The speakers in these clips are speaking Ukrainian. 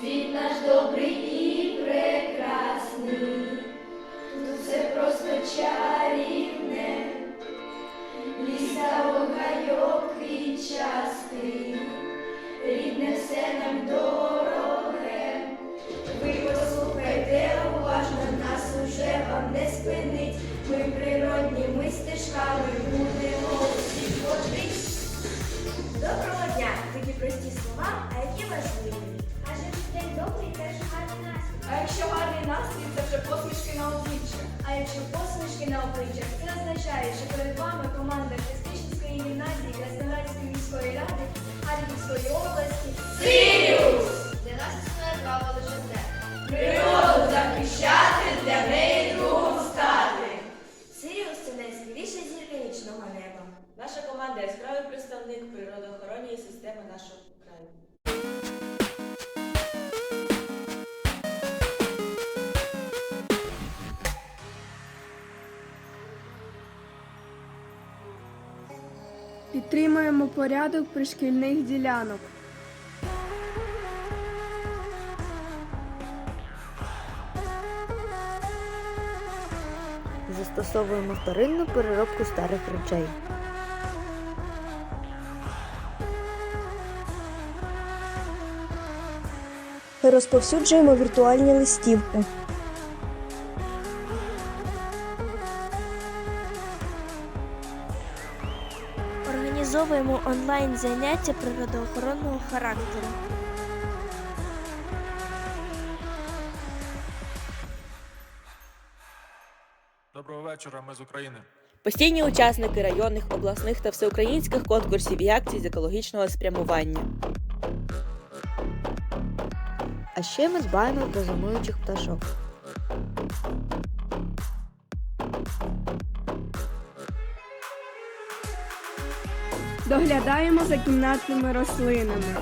світ наш добрий і прекрасний, тут все просто чарівне, ліса огайок і частий, рідне все нам дороге. Ви послухайте уважно, нас уже вам не спинить. Ми природніми стежками будемо усі ходить. Доброго дня! Такі прості слова, а які важливі. А якщо гарний настрій, це вже посмішки на обличчя. А якщо посмішки на обличчях, це означає, що перед вами команда Христичівської гімназії Красноградської міської ради Харківської області. Сиріус! Для нас існує право лише те. Природу захищати, для неї другом стати. Сиріус це найяскравіша зірка нічного неба. Наша команда яскравий представник природоохоронної системи нашого краю. Підтримуємо порядок пришкільних ділянок. Застосовуємо вторинну переробку старих речей. Розповсюджуємо віртуальні листівки. Організовуємо онлайн заняття природоохоронного характеру. Доброго вечора, ми з України. Постійні учасники районних, обласних та всеукраїнських конкурсів і акцій з екологічного спрямування. А ще ми дбаємо про зимуючих пташок. Доглядаємо за кімнатними рослинами.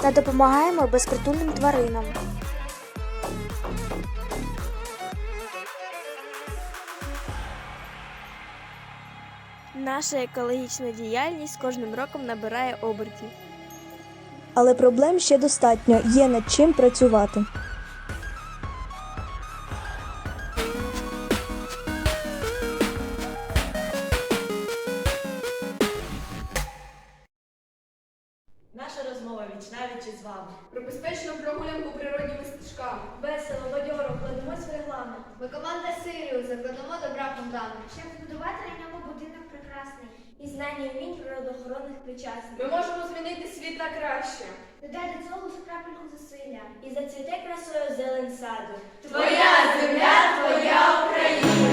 Та допомагаємо безпритульним тваринам. Наша екологічна діяльність кожним роком набирає обертів. Але проблем ще достатньо, є над чим працювати. Розмова вічнавіч із вами. Про безпечну прогулянку природніми стежками. Весело, бадьоро, вкладемось в регламент. Ми команда Сиріус, закладемо добра фонтану. Щоб збудувати на ньому будинок прекрасний. І знання і вмінь природоохоронних причасних. Ми можемо змінити світ на краще. Додай до цього крапельку зусилля. І зацвіте красою зелень саду. Твоя земля, твоя Україна.